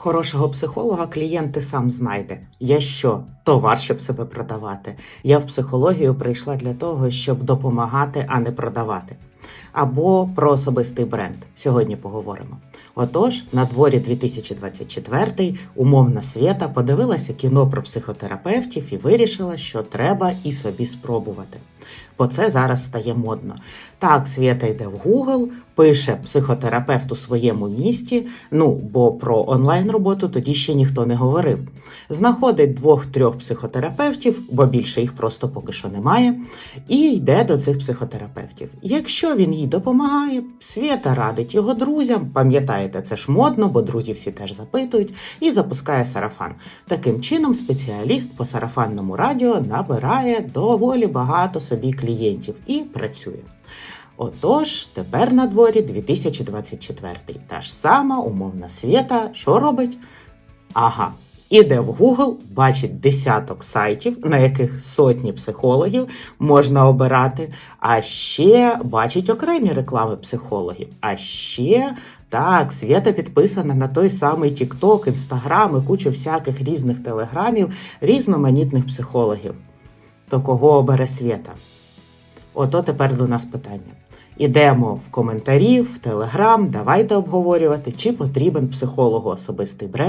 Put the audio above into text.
Хорошого психолога клієнт і сам знайде. Я що, товар, щоб себе продавати? Я в психологію прийшла для того, щоб допомагати, а не продавати. Або про особистий бренд. Сьогодні поговоримо. Отож, на дворі 2024 умовна свята подивилася кіно про психотерапевтів і вирішила, що треба і собі спробувати. Бо це зараз стає модно. Так, Свята йде в Google, пише психотерапевт у своєму місті. Ну, бо про онлайн роботу тоді ще ніхто не говорив. Знаходить двох-трьох психотерапевтів, бо більше їх просто поки що немає, і йде до цих психотерапевтів. Якщо він їй допомагає, Свята радить його друзям. Пам'ятаєте, це ж модно, бо друзі всі теж запитують, і запускає сарафан. Таким чином, спеціаліст по сарафанному радіо набирає доволі багато собі клієнтів і працює. Отож, тепер на дворі 2024. Та ж сама умовна свята, що робить? Ага, іде в Google, бачить десяток сайтів, на яких сотні психологів можна обирати, а ще бачить окремі реклами психологів. А ще так, Свята підписана на той самий TikTok, Instagram і кучу всяких різних телеграмів, різноманітних психологів. То кого обере Свята? Ото тепер до нас питання. Ідемо в коментарі, в телеграм, давайте обговорювати, чи потрібен психологу особистий бренд.